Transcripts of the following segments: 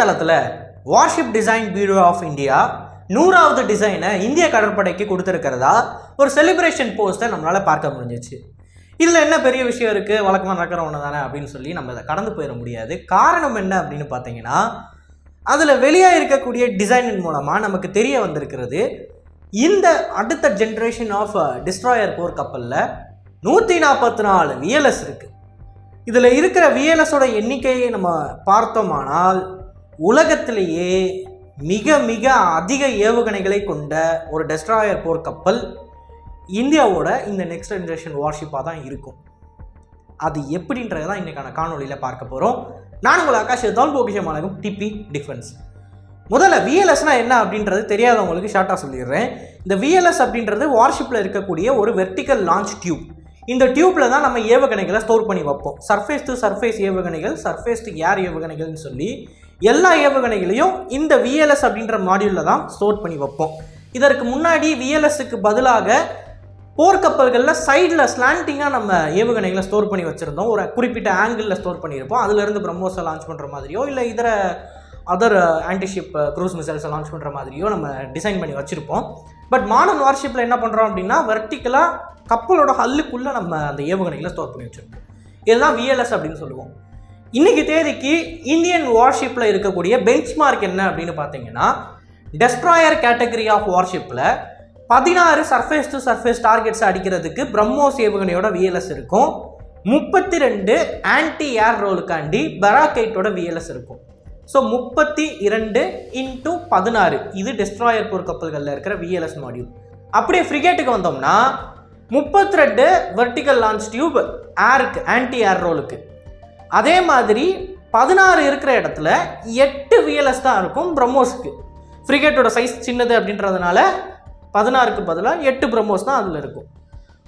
இணையதளத்தில் warship design bureau of India நூறாவது டிசைனை இந்திய கடற்படைக்கு கொடுத்துருக்கிறதா? ஒரு செலிப்ரேஷன் போஸ்ட்டை நம்மளால் பார்க்க முடிஞ்சிச்சு. இதில் என்ன பெரிய விஷயம் இருக்குது வழக்கமாக நடக்கிற ஒன்று தானே அப்படின்னு சொல்லி நம்ம இதை கடந்து போயிட முடியாது. காரணம் என்ன அப்படின்னு பார்த்தீங்கன்னா அதில் வெளியாக இருக்கக்கூடிய டிசைனின் மூலமாக நமக்கு தெரிய வந்திருக்கிறது இந்த அடுத்த ஜென்ரேஷன் ஆஃப் டிஸ்ட்ராயர் போர் கப்பலில் நூற்றி நாற்பத்தி நாலு விஎல்எஸ் இருக்குது இதில் இருக்கிற விஎல்எஸோட எண்ணிக்கையை நம்ம பார்த்தோமானால் உலகத்திலேயே மிக மிக அதிக ஏவுகணைகளை கொண்ட ஒரு டெஸ்ட்ராயர் போர் கப்பல் இந்தியாவோட இந்த நெக்ஸ்ட் ஜென்ரேஷன் வார்ஷிப்பாக தான் இருக்கும். அது எப்படின்றது தான் இன்றைக்கான காணொலியில் பார்க்க போகிறோம் நான் உங்கள் ஆகாஷ் தான் பொக்கிஷமானகம் டிபி டிஃபென்ஸ். முதல்ல விஎல்எஸ்னா என்ன அப்படின்றது தெரியாதவங்களுக்கு ஷார்ட்டாக சொல்லிடுறேன். இந்த விஎல்எஸ் அப்படின்றது வார்ஷிப்பில் இருக்கக்கூடிய ஒரு வெர்டிக்கல் லான்ச் டியூப் இந்த டியூப்பில் தான் நம்ம ஏவுகணைகளை ஸ்டோர் பண்ணி வைப்போம். சர்ஃபேஸ் டு சர்ஃபேஸ் ஏவுகணைகள் சர்ஃபேஸ் டு ஏர் ஏவுகணைகள்னு சொல்லி எல்லா ஏவுகணைகளையும் இந்த விஎல்எஸ் அப்படின்ற மாடியூலில் தான் ஸ்டோர் பண்ணி வைப்போம். இதற்கு முன்னாடி விஎல்எஸ்க்கு பதிலாக போர்க்கப்பல்களில் சைடில் ஸ்லாண்டிங்காக நம்ம ஏவுகணைகளை ஸ்டோர் பண்ணி வச்சுருந்தோம். ஒரு குறிப்பிட்ட ஆங்கிளில் ஸ்டோர் பண்ணியிருப்போம். அதுலேருந்து பிரம்மோஸை லான்ச் பண்ணுற மாதிரியோ இல்லை இதர அதர் ஆன்டிஷிப் க்ரூஸ் மிசைல்ஸை லான்ச் பண்ணுற மாதிரியோ நம்ம டிசைன் பண்ணி வச்சுருப்போம். பட் மாடர்ன் வார்ஷிப்பில் என்ன பண்ணுறோம் அப்படின்னா வெர்டிக்கலாக கப்பலோட ஹல்லுக்குள்ளே நம்ம அந்த ஏவுகணைகளை ஸ்டோர் பண்ணி வச்சுருப்போம். இதுதான் விஎல்எஸ் அப்படின்னு சொல்லுவோம். இன்றைக்கி தேதிக்கு இந்தியன் வார்ஷிப்பில் இருக்கக்கூடிய பெஞ்ச்மார்க் என்ன அப்படின்னு பார்த்தீங்கன்னா டெஸ்ட்ராயர் கேட்டகரி ஆஃப் வார்ஷிப்பில் பதினாறு சர்ஃபேஸ் டு சர்ஃபேஸ் டார்கெட்ஸ் அடிக்கிறதுக்கு பிரம்மோஸ் ஏவுகணையோட விஎல்எஸ் இருக்கும். முப்பத்தி ரெண்டு ஆன்டி ஏர் ரோலுக்காண்டி பெராக்கைட்டோட விஎல்எஸ் இருக்கும். ஸோ முப்பத்தி இரண்டு இன்ட்டு பதினாறு இது டெஸ்ட்ராயர் போர் கப்பல்களில் இருக்கிற விஎல்எஸ் மாடியூல் அப்படியே ஃப்ரிகேட்டுக்கு வந்தோம்னா முப்பத்தி ரெண்டு வெர்டிக்கல் லான்ச் டியூப் ஏருக்கு ஆன்டி ஏர் ரோலுக்கு அதே மாதிரி பதினாறு இருக்கிற இடத்துல எட்டு விஎல்எஸ் தான் இருக்கும் ப்ரமோஸ்க்கு ஃப்ரிகேட்டோட சைஸ் சின்னது அப்படின்றதுனால பதினாறுக்கு பதிலாக எட்டு பிரம்மோஸ் தான் அதில் இருக்கும்.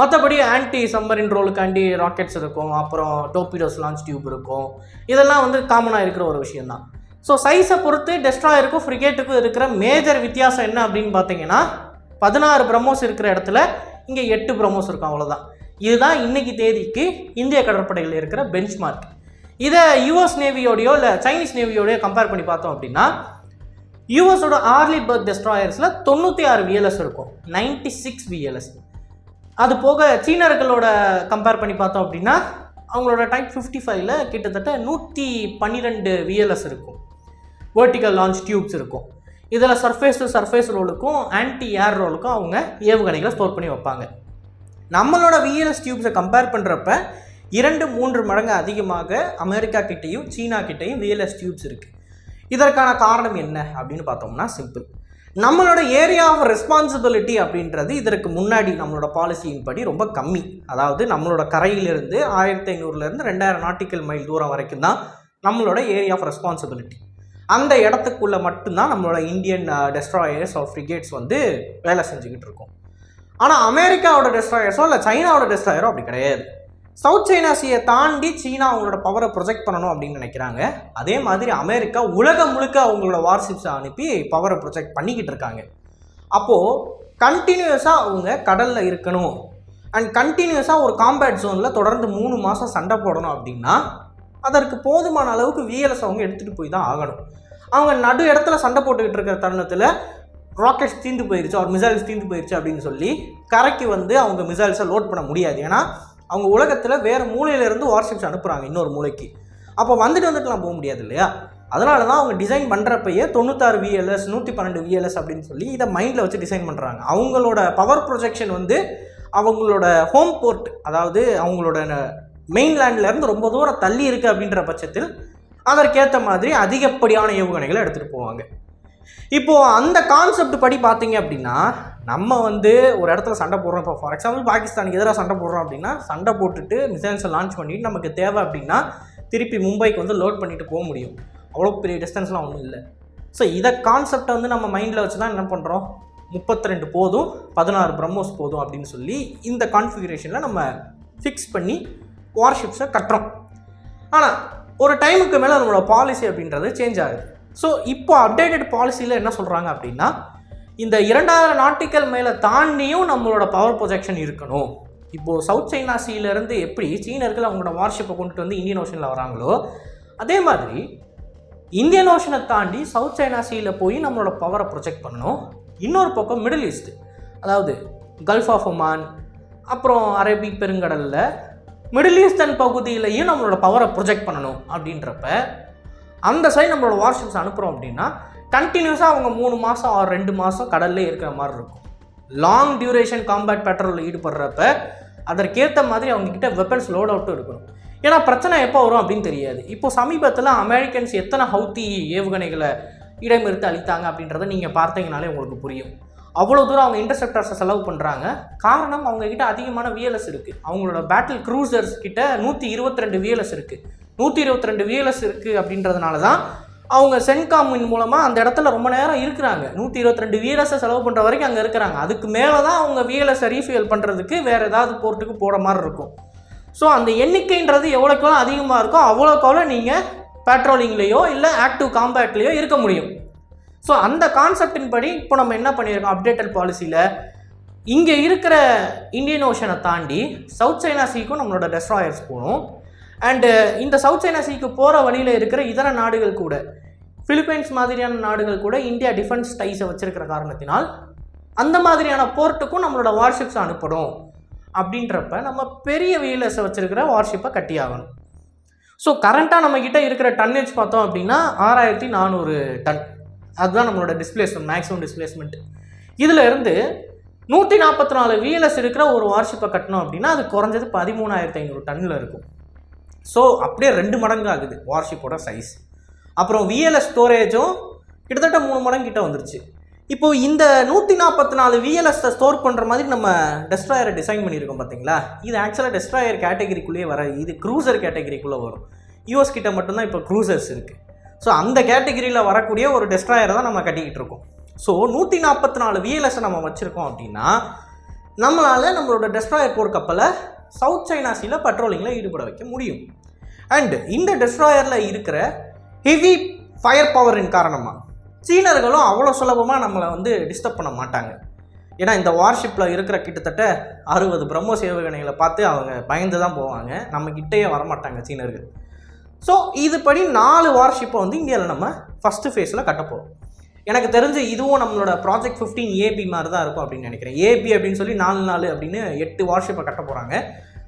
மற்றபடி ஆன்டி சம்மரின் ரோலுக்காண்டி ராக்கெட்ஸ் இருக்கும். அப்புறம் டோபிடோஸ் லான்ச் டியூப் இருக்கும். இதெல்லாம் வந்து காமனாக இருக்கிற ஒரு விஷயந்தான் ஸோ சைஸை பொறுத்து டெஸ்ட்ராயருக்கும் ஃப்ரிகேட்டுக்கும் இருக்கிற மேஜர் வித்தியாசம் என்ன அப்படின்னு பார்த்தீங்கன்னா பதினாறு பிரம்மோஸ் இருக்கிற இடத்துல இங்கே எட்டு பிரம்மோஸ் இருக்கும் அவ்வளோதான் இதுதான் இன்னைக்கு தேதிக்கு இந்திய கடற்படையில் இருக்கிற பெஞ்ச் மார்க் இதை யூஎஸ் நேவியோடையோ இல்லை சைனீஸ் நேவியோடையோ கம்பேர் பண்ணி பார்த்தோம் அப்படின்னா யூஎஸோட ஆர்லி பர்த் டெஸ்ட்ராயர்ஸில் தொண்ணூற்றி ஆறு விஎல்எஸ் இருக்கும். நைன்டி சிக்ஸ் விஎல்எஸ் அது போக சீனர்களோட கம்பேர் பண்ணி பார்த்தோம் அப்படின்னா அவங்களோட டைப் ஃபிஃப்டி ஃபைவ்ல கிட்டத்தட்ட நூற்றி பன்னிரெண்டு விஎல்எஸ் இருக்கும். வேர்ட்டிக்கல் லான்ச் டியூப்ஸ் இருக்கும். இதில் சர்ஃபேஸ் டு சர்ஃபேஸ் ரோலுக்கும் ஆன்டி ஏர் ரோலுக்கும் அவங்க ஏவுகணைகளை ஸ்டோர் பண்ணி வைப்பாங்க. நம்மளோட விஎல்எஸ் டியூப்ஸை கம்பேர் பண்ணுறப்ப இரண்டு மூன்று மடங்கு அதிகமாக அமெரிக்கா கிட்டேயும் சீனா கிட்டேயும் விஎல்எஸ் டியூப்ஸ் இருக்குது இதற்கான காரணம் என்ன அப்படின்னு பார்த்தோம்னா சிம்பிள் நம்மளோட ஏரியா ஆஃப் ரெஸ்பான்சிபிலிட்டி அப்படின்றது இதற்கு முன்னாடி நம்மளோட பாலிசியின் படி ரொம்ப கம்மி. அதாவது நம்மளோட கரையிலிருந்து ஆயிரத்தி ஐநூறுலேருந்து ரெண்டாயிரம் நாட்டிக்கல் மைல் தூரம் வரைக்கும் தான் நம்மளோட ஏரியா ஆஃப் ரெஸ்பான்சிபிலிட்டி அந்த இடத்துக்குள்ளே மட்டும்தான் நம்மளோட இந்தியன் டெஸ்ட்ராயர்ஸ் ஆஃப் ஃப்ரிகேட்ஸ் வந்து வேலை செஞ்சுக்கிட்டு இருக்கோம். ஆனால் அமெரிக்காவோட டெஸ்ட்ராயர்ஸோ இல்லை சைனாவோட டெஸ்ட்ராயரோ அப்படி கிடையாது. சவுத் சைனா சீயை தாண்டி சீனா அவங்களோட பவரை ப்ரொஜெக்ட் பண்ணணும் அப்படின்னு நினைக்கிறாங்க. அதே மாதிரி அமெரிக்கா உலகம் முழுக்க அவங்களோட வார்ஷிப்ஸை அனுப்பி பவரை ப்ரொஜெக்ட் பண்ணிக்கிட்டு இருக்காங்க. அப்போது கண்டினியூஸாக அவங்க கடலில் இருக்கணும். அண்ட் கண்டினியூஸாக ஒரு காம்பேட் ஜோனில் தொடர்ந்து மூணு மாதம் சண்டை போடணும் அப்படின்னா அதற்கு போதுமான அளவுக்கு விஎல்எஸ் அவங்க எடுத்துகிட்டு போய் தான் ஆகணும். அவங்க நடு இடத்துல சண்டை போட்டுக்கிட்டு இருக்கிற தருணத்தில் ராக்கெட்ஸ் தீந்து போயிருச்சு ஒரு மிசைல்ஸ் தீந்து போயிருச்சு அப்படின்னு சொல்லி கரைக்கு வந்து அவங்க மிசைல்ஸை லோட் பண்ண முடியாது. ஏன்னா அவங்க உலகத்தில் வேறு மூலையிலேருந்து வார்ஷிப்ஸ் அனுப்புகிறாங்க இன்னொரு மூலைக்கு. அப்போ வந்துட்டு வந்துட்டுலாம் போக முடியாது இல்லையா? அதனால தான் அவங்க டிசைன் பண்ணுறப்பையே தொண்ணூத்தாறு விஎல்எஸ் நூற்றி பன்னெண்டு விஎல்எஸ் அப்படின்னு சொல்லி இதை மைண்டில் வச்சு டிசைன் பண்ணுறாங்க அவங்களோட பவர் ப்ரொஜெக்ஷன் வந்து அவங்களோட ஹோம் போர்ட் அதாவது அவங்களோட மெயின்லேண்ட்லேருந்து ரொம்ப தூரம் தள்ளி இருக்குது அப்படின்ற பட்சத்தில் அதற்கேற்ற மாதிரி அதிகப்படியான ஏவுகணைகளை எடுத்துகிட்டு போவாங்க. இப்போது அந்த கான்செப்ட் படி பார்த்தீங்க அப்படின்னா நம்ம வந்து ஒரு இடத்துல சண்டை போடுறோம். இப்போ ஃபார் எக்ஸாம்பிள் பாகிஸ்தானுக்கு எதிராக சண்டை போடுறோம் அப்படின்னா சண்டை போட்டுட்டு மிசைல்ஸை லான்ச் பண்ணிட்டு நமக்கு தேவை அப்படின்னா திருப்பி மும்பைக்கு வந்து லோட் பண்ணிட்டு போக முடியும். அவ்வளோ பெரிய டிஸ்டன்ஸ்லாம் ஒன்றும் இல்லை. ஸோ இதை கான்செப்டை வந்து நம்ம மைண்டில் வச்சு தான் என்ன பண்ணுறோம் முப்பத்தி ரெண்டு போதும் பதினாறு பிரம்மோஸ் போதும் அப்படின்னு சொல்லி இந்த கான்ஃபிகரேஷனில் நம்ம ஃபிக்ஸ் பண்ணி வார்ஷிப்ஸை கட்டுறோம். ஆனால் ஒரு டைமுக்கு மேலே நம்மளோட பாலிசி அப்படின்றது சேஞ்ச் ஆகுது. ஸோ இப்போ அப்டேட்டட் பாலிசியில் என்ன சொல்கிறாங்க அப்படின்னா இந்த இரண்டாயிரம் நாட்டுக்கள் மேலே தாண்டியும் நம்மளோட பவர் ப்ரொஜெக்ஷன் இருக்கணும். இப்போது சவுத் சைனா சீலேருந்து எப்படி சீனர்கள் அவங்களோட வார்ஷிப்பை கொண்டுட்டு வந்து இந்தியன் ஓஷனில் வராங்களோ அதே மாதிரி இந்தியன் ஓஷனை தாண்டி சவுத் சைனா சீல போய் நம்மளோட பவரை ப்ரொஜெக்ட் பண்ணணும். இன்னொரு பக்கம் மிடில் ஈஸ்ட் அதாவது கல்ஃப் ஆஃப் ஒமான் அப்புறம் அரேபிக் பெருங்கடலில் மிடில் ஈஸ்டர்ன் பகுதியிலையும் நம்மளோட பவரை ப்ரொஜெக்ட் பண்ணணும் அப்படின்றப்ப அந்த சைடு நம்மளோட வார்ஷிப்ஸ் அனுப்புகிறோம் அப்படின்னா கண்டினியூஸாக அவங்க மூணு மாதம் ஆறு ரெண்டு மாதம் கடல்லே இருக்கிற மாதிரி இருக்கும். லாங் டியூரேஷன் காம்பேட் பேட்ரோலில் ஈடுபடுறப்ப அதற்கேற்ற மாதிரி அவங்கக்கிட்ட வெப்பன்ஸ் லோட் அவுட்டும் இருக்கணும். ஏன்னா பிரச்சனை எப்போ வரும் அப்படின்னு தெரியாது. இப்போ சமீபத்தில் அமெரிக்கன்ஸ் எத்தனை ஹவுத்தி ஏவுகணைகளை இடமிருந்து அளித்தாங்க அப்படின்றத நீங்கள் பார்த்தீங்கனாலே உங்களுக்கு புரியும். அவ்வளோ தூரம் அவங்க இன்டர்செப்டர்ஸை செலவு பண்ணுறாங்க காரணம் அவங்க கிட்ட அதிகமான விஎல்எஸ் இருக்குது அவங்களோட பேட்டில் க்ரூசர்ஸ் கிட்ட நூற்றி இருபத்தி ரெண்டு விஎல்எஸ் இருக்குது நூற்றி இருபத்தி ரெண்டு விஎல்எஸ் இருக்குது அப்படின்றதுனால தான் அவங்க சென்காமின் மூலமாக அந்த இடத்துல ரொம்ப நேரம் இருக்கிறாங்க. நூற்றி இருபத்தி ரெண்டு விஎல்எஸை செலவு பண்ணுற வரைக்கும் அங்கே இருக்கிறாங்க. அதுக்கு மேலே தான் அவங்க விஎல்எஸை ரீஃபியல் பண்ணுறதுக்கு வேறு ஏதாவது போர்ட்டுக்கு போகிற மாதிரி இருக்கும். ஸோ அந்த எண்ணிக்கைன்றது எவ்வளோக்கு எவ்வளோ அதிகமாக இருக்கோ அவ்வளோக்கு அவ்வளோ நீங்கள் பேட்ரோலிங்லேயோ இல்லை ஆக்டிவ் காம்பேட்லேயோ இருக்க முடியும். ஸோ அந்த கான்செப்டின் படி இப்போ நம்ம என்ன பண்ணியிருக்கோம்? அப்டேட்டட் பாலிசியில் இங்கே இருக்கிற இந்தியன் ஓஷனை தாண்டி சவுத் சைனா சீக்கும் நம்மளோட டெஸ்ட்ராயர்ஸ் போகணும். அண்டு uh, இந்த சவுத் சைனா சீக்கு போகிற வழியில் இருக்கிற இதர நாடுகள் கூட ஃபிலிப்பைன்ஸ் மாதிரியான நாடுகள் கூட இந்தியா டிஃபென்ஸ் டைஸை வச்சுருக்கிற காரணத்தினால் அந்த மாதிரியான போர்ட்டுக்கும் நம்மளோட வார்ஷிப்ஸ் அனுப்பணும். அப்படின்றப்ப நம்ம பெரிய வீலர்ஸை வச்சுருக்கிற வார்ஷிப்பை கட்டியாகணும் ஸோ கரண்ட்டாக நம்மக்கிட்ட இருக்கிற டன்னேஜ் பார்த்தோம் அப்படின்னா ஆறாயிரத்தி நானூறு டன். அதுதான் நம்மளோட டிஸ்பிளேஸ்மெண்ட் மேக்ஸிமம் டிஸ்பிளேஸ்மெண்ட் இதில் இருந்து நூற்றி நாற்பத்தி நாலு வீலர்ஸ் இருக்கிற ஒரு வார்ஷிப்பை கட்டணும் அப்படின்னா அது குறைஞ்சது பதிமூணாயிரத்தி ஐநூறு டன்னில் இருக்கும். ஸோ அப்படியே ரெண்டு மடங்கு ஆகுது வார்ஷிப்போட சைஸ் அப்புறம் விஎல்எஸ் ஸ்டோரேஜும் கிட்டத்தட்ட மூணு மடங்கு கிட்ட வந்துருச்சு. இப்போ இந்த நூற்றி நாற்பத்தி நாலு விஎல்எஸ்ஸை ஸ்டோர் பண்ணுற மாதிரி நம்ம டெஸ்ட்ராயரை டிசைன் பண்ணியிருக்கோம் பார்த்தீங்களா இது ஆக்சுவலாக டெஸ்ட்ராயர் கேட்டகரிக்குள்ளேயே வர இது க்ரூசர் கேட்டகரிக்குள்ளே வரும். யூஎஸ் கிட்ட மட்டும்தான் இப்போ க்ரூசர்ஸ் இருக்குது ஸோ அந்த கேட்டகிரியில் வரக்கூடிய ஒரு டெஸ்ட்ராயரை தான் நம்ம கட்டிக்கிட்டு இருக்கோம். ஸோ நூற்றி நாற்பத்தி நாலு விஎல்எஸ்ஸை நம்ம வச்சுருக்கோம் அப்படின்னா நம்மளால் நம்மளோட டெஸ்ட்ராயர் போர்க்கப்பலை சவுத் சைனா சீல பட்ரோலிங்கில் ஈடுபட வைக்க முடியும். அண்ட் இந்த டெஸ்ட்ராயரில் இருக்கிற ஹெவி ஃபயர் பவரின் காரணமாக சீனர்களும் அவ்வளோ சுலபமாக நம்மளை வந்து டிஸ்டர்ப் பண்ண மாட்டாங்க. ஏன்னா இந்த வார்ஷிப்பில் இருக்கிற கிட்டத்தட்ட அறுபது பிரம்ம சேவகனைகளை பார்த்து அவங்க பயந்து தான் போவாங்க. நம்ம கிட்டேயே வரமாட்டாங்க சீனர்கள். ஸோ இதுபடி நாலு வார்ஷிப்பை வந்து இந்தியாவில் நம்ம ஃபஸ்ட்டு ஃபேஸில் கட்டப்போகிறோம் எனக்கு தெரிஞ்சு இதுவும் நம்மளோட ப்ராஜெக்ட் ஃபிஃப்டீன் ஏபி மாதிரி தான் இருக்கும் அப்படின்னு நினைக்கிறேன். ஏபி அப்படின்னு சொல்லி நாலு நாலு அப்படின்னு எட்டு வார்ஷிப்பை கட்ட போகிறாங்க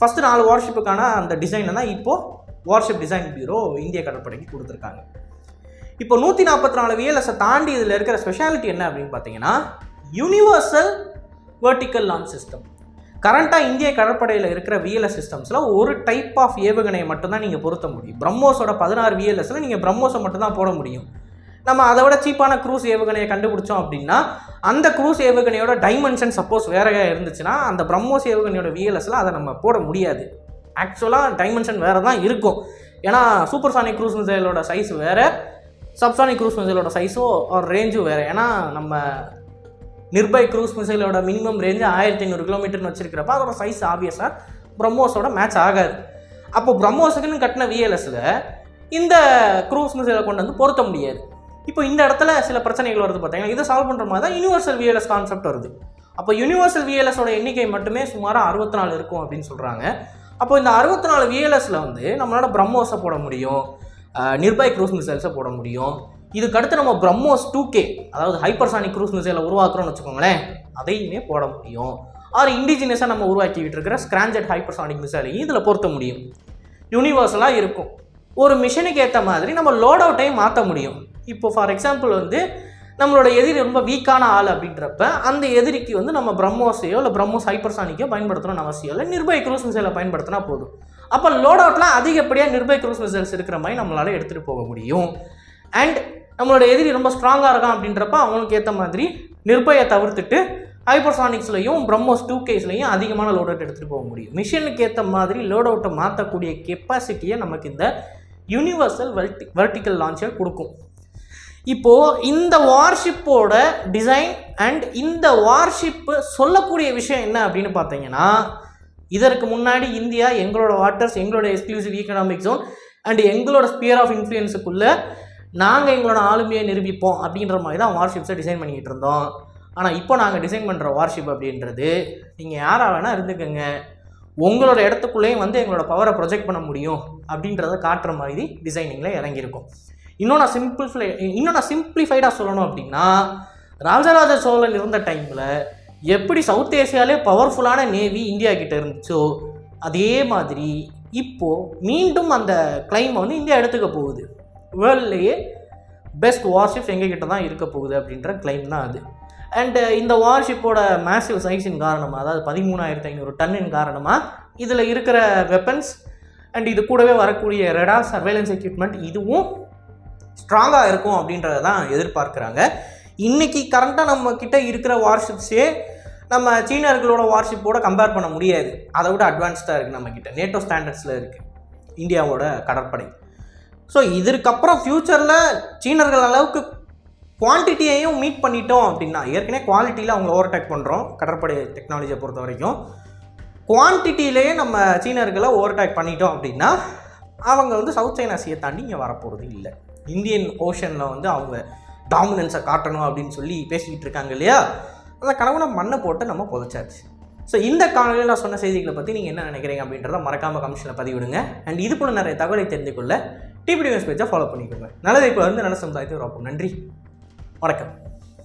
ஃபஸ்ட்டு நாலு வார்ஷிப்புக்கான அந்த டிசைனை தான் இப்போது வார்ஷிப் டிசைன் பியூரோ இந்திய கடற்படைக்கு கொடுத்துருக்காங்க. இப்போ நூற்றி நாற்பத்தி நாலு விஎல்எஸை தாண்டி இதில் இருக்கிற ஸ்பெஷாலிட்டி என்ன அப்படின்னு பார்த்தீங்கன்னா யூனிவர்சல் வேர்டிக்கல் லான்ச் சிஸ்டம் கரண்ட்டாக இந்திய கடற்படையில் இருக்கிற விஎல்எஸ் சிஸ்டம்ஸில் ஒரு டைப் ஆஃப் ஏவுகணையை மட்டும்தான் நீங்கள் பொருத்த முடியும். பிரம்மோஸோட பதினாறு விஎல்எஸில் நீங்கள் பிரம்மோஸை மட்டும்தான் போட முடியும். நம்ம அதை விட சீப்பான க்ரூஸ் ஏவுகணையை கண்டுபிடிச்சோம் அப்படின்னா அந்த க்ரூஸ் ஏவுகணையோட டைமென்ஷன் சப்போஸ் வேறையாக இருந்துச்சுன்னா அந்த பிரம்மோஸ் ஏவுகணையோட விஎல்எஸில் அதை நம்ம போட முடியாது. ஆக்சுவலாக டைமென்ஷன் வேறு தான் இருக்கும். ஏன்னா சூப்பர் சானிக் க்ரூஸ் மிசைலோட சைஸ் வேறு சப்சானிக் க்ரூஸ் மிசைலோட சைஸோ ஒரு ரேஞ்சும் வேறு. ஏன்னா நம்ம நிர்பய் க்ரூஸ் மிசைலோட மினிமம் ரேஞ்சு ஆயிரத்தி ஐநூறு கிலோமீட்டர்னு வச்சிருக்கிறப்ப அதோட சைஸ் ஆப்வியஸாக பிரம்மோஸோட மேட்ச் ஆகாது. அப்போ பிரம்மோஸுக்குன்னு கட்டின விஎல்எஸில் இந்த க்ரூஸ் மிசைலை கொண்டு வந்து பொருத்த முடியாது. இப்போ இந்த இடத்துல சில பிரச்சனைகள் வருது பார்த்தீங்கன்னா இதை சால்வ் பண்ணுற மாதிரி தான் யூனிவர்சல் விஎல்எஸ் கான்செப்ட் வருது. அப்போ யூனிவர்சல் விஎல்எஸோட எண்ணிக்கை மட்டுமே சுமாராக அறுபத்தி நாலு இருக்கும் அப்படின்னு சொல்கிறாங்க அப்போ இந்த அறுபத்தி நாலு விஎல்எஸில் வந்து நம்மளால் பிரம்மோஸை போட முடியும். நிர்பய் க்ரூஸ் மிசைல்ஸை போட முடியும். இதுக்கடுத்து நம்ம பிரம்மோஸ் டூ கே அதாவது ஹைப்பர்சானிக் க்ரூஸ் மிசைலை உருவாக்குறோம்னு வச்சுக்கோங்களேன் அதையுமே போட முடியும். ஆர் இண்டிஜினியஸாக நம்ம உருவாக்கிக்கிட்டு இருக்கிற ஸ்கிராஞ்சட் ஹைப்பர்சானிக் மிசைலையும் இதில் பொருத்த முடியும். யூனிவர்சலாக இருக்கும். ஒரு மிஷனுக்கு ஏற்ற மாதிரி நம்ம லோட் அவுட்டையும் மாற்ற முடியும். இப்போ ஃபார் எக்ஸாம்பிள் வந்து நம்மளோட எதிரி ரொம்ப வீக்கான ஆள் அப்படின்றப்ப அந்த எதிரிக்கு வந்து நம்ம பிரம்மோஸையோ இல்லை பிரம்மோஸ் ஹைப்பர்சானிக்கோ பயன்படுத்தணும்னு அவசியம் இல்லை. நிர்பய க்ரூஸ் மிசைலை பயன்படுத்தினா போதும். அப்போ லோட் அவுட்லாம் அதிகப்படியாக நிர்பய க்ரூஸ் மிசைல்ஸ் இருக்கிற மாதிரி நம்மளால் எடுத்துகிட்டு போக முடியும். அண்ட் நம்மளோட எதிரி ரொம்ப ஸ்ட்ராங்காக இருக்கான் அப்படின்றப்ப அவனுக்கு ஏற்ற மாதிரி நிர்பயை தவிர்த்துட்டு ஹைப்பர்சானிக்ஸ்லையும் பிரம்மோஸ் டூ கேஸ்லையும் அதிகமான லோட் அவுட் எடுத்துகிட்டு போக முடியும். மிஷினுக்கு ஏற்ற மாதிரி லோட் அவுட்டை மாற்றக்கூடிய கெப்பாசிட்டியை நமக்கு இந்த யூனிவர்சல் வெர்டி வெர்டிக்கல் லான்ச்சர் கொடுக்கும். இப்போது இந்த வார்ஷிப்போட டிசைன் அண்ட் இந்த வார்ஷிப்பு சொல்லக்கூடிய விஷயம் என்ன அப்படின்னு பார்த்தீங்கன்னா இதற்கு முன்னாடி இந்தியா எங்களோட வாட்டர்ஸ் எங்களோட எக்ஸ்க்ளூசிவ் ஈக்கனாமிக் ஜோன் அண்ட் எங்களோட ஸ்பியர் ஆஃப் இன்ஃப்ளூயன்ஸுக்குள்ளே நாங்கள் எங்களோட ஆளுமையை நிரூபிப்போம் அப்படின்ற மாதிரி தான் வார்ஷிப்ஸை டிசைன் பண்ணிக்கிட்டு இருந்தோம். ஆனால் இப்போ நாங்கள் டிசைன் பண்ணுற வார்ஷிப் அப்படின்றது நீங்கள் யாராக வேணால் இருந்துக்கோங்க. உங்களோட இடத்துக்குள்ளேயும் வந்து எங்களோட பவரை ப்ரொஜெக்ட் பண்ண முடியும் அப்படின்றத காட்டுற மாதிரி டிசைனிங்கில் இறங்கியிருக்கும். இன்னும் நான் சிம்பிள்ஃபை இன்னும் நான் சிம்பிளிஃபைடாக சொல்லணும் அப்படின்னா ராஜராஜ சோழன் இருந்த டைமில் எப்படி சவுத் ஏசியாலே பவர்ஃபுல்லான நேவி இந்தியா கிட்ட இருந்துச்சோ அதே மாதிரி இப்போது மீண்டும் அந்த கிளைமை வந்து இந்தியா எடுத்துக்க போகுது. வேர்ல்ட்லேயே பெஸ்ட் வார்ஷிப்ஸ் எங்ககிட்ட தான் இருக்க போகுது அப்படின்ற கிளைம் தான் அது. அண்டு இந்த வார்ஷிப்போட மேசிவ் சைஸின் காரணமாக அதாவது பதிமூணாயிரத்து ஐநூறு டன்னின் காரணமாக இதில் இருக்கிற வெப்பன்ஸ் அண்ட் இது கூடவே வரக்கூடிய ரெடா சர்வேலன்ஸ் எக்யூப்மெண்ட் இதுவும் ஸ்ட்ராங்காக இருக்கும் அப்படின்றத தான் எதிர்பார்க்குறாங்க. இன்றைக்கி கரண்ட்டாக நம்ம கிட்டே இருக்கிற வார்ஷிப்ஸே நம்ம சீனர்களோட வார்ஷிப்போட கம்பேர் பண்ண முடியாது. அதை விட அட்வான்ஸ்டாக இருக்குது நம்மக்கிட்ட நேட்டோ ஸ்டாண்டர்ட்ஸில் இருக்குது இந்தியாவோட கடற்படை. ஸோ இதற்கப்புறம் ஃப்யூச்சரில் சீனர்கள் அளவுக்கு குவான்டிட்டியையும் மீட் பண்ணிட்டோம் அப்படின்னா ஏற்கனவே குவாலிட்டியில் அவங்க ஓவர்டேக் பண்ணுறோம் கடற்படை டெக்னாலஜியை பொறுத்த வரைக்கும் குவான்டிட்டியிலேயே நம்ம சீனர்களை ஓவர்டேக் பண்ணிட்டோம் அப்படின்னா அவங்க வந்து சவுத் சைனா சீயை தாண்டி இங்கே வரப்போகிறது இல்லை. இந்தியன் ஓஷனில் வந்து அவங்க டாமினன்ஸை காட்டணும் அப்படின்னு சொல்லி பேசிக்கிட்டு இருக்காங்க இல்லையா? அந்த கனவுல மண்ணை போட்டு நம்ம புதைச்சாச்சு. ஸோ இந்த காலையில் நான் சொன்ன செய்திகளை பற்றி நீங்கள் என்ன நினைக்கிறீங்க அப்படின்றத மறக்காமல் கமிஷனில் பதிவிடுங்க. அண்ட் இது போல நிறைய தகவலை தெரிந்து கொள்ள டிபிடி நியூஸ் பேஜை ஃபாலோ பண்ணிக்கோங்க. நல்லதை இப்போ வந்து நல்ல சமுதாயத்தை உருவாக்கும். நன்றி. வணக்கம்.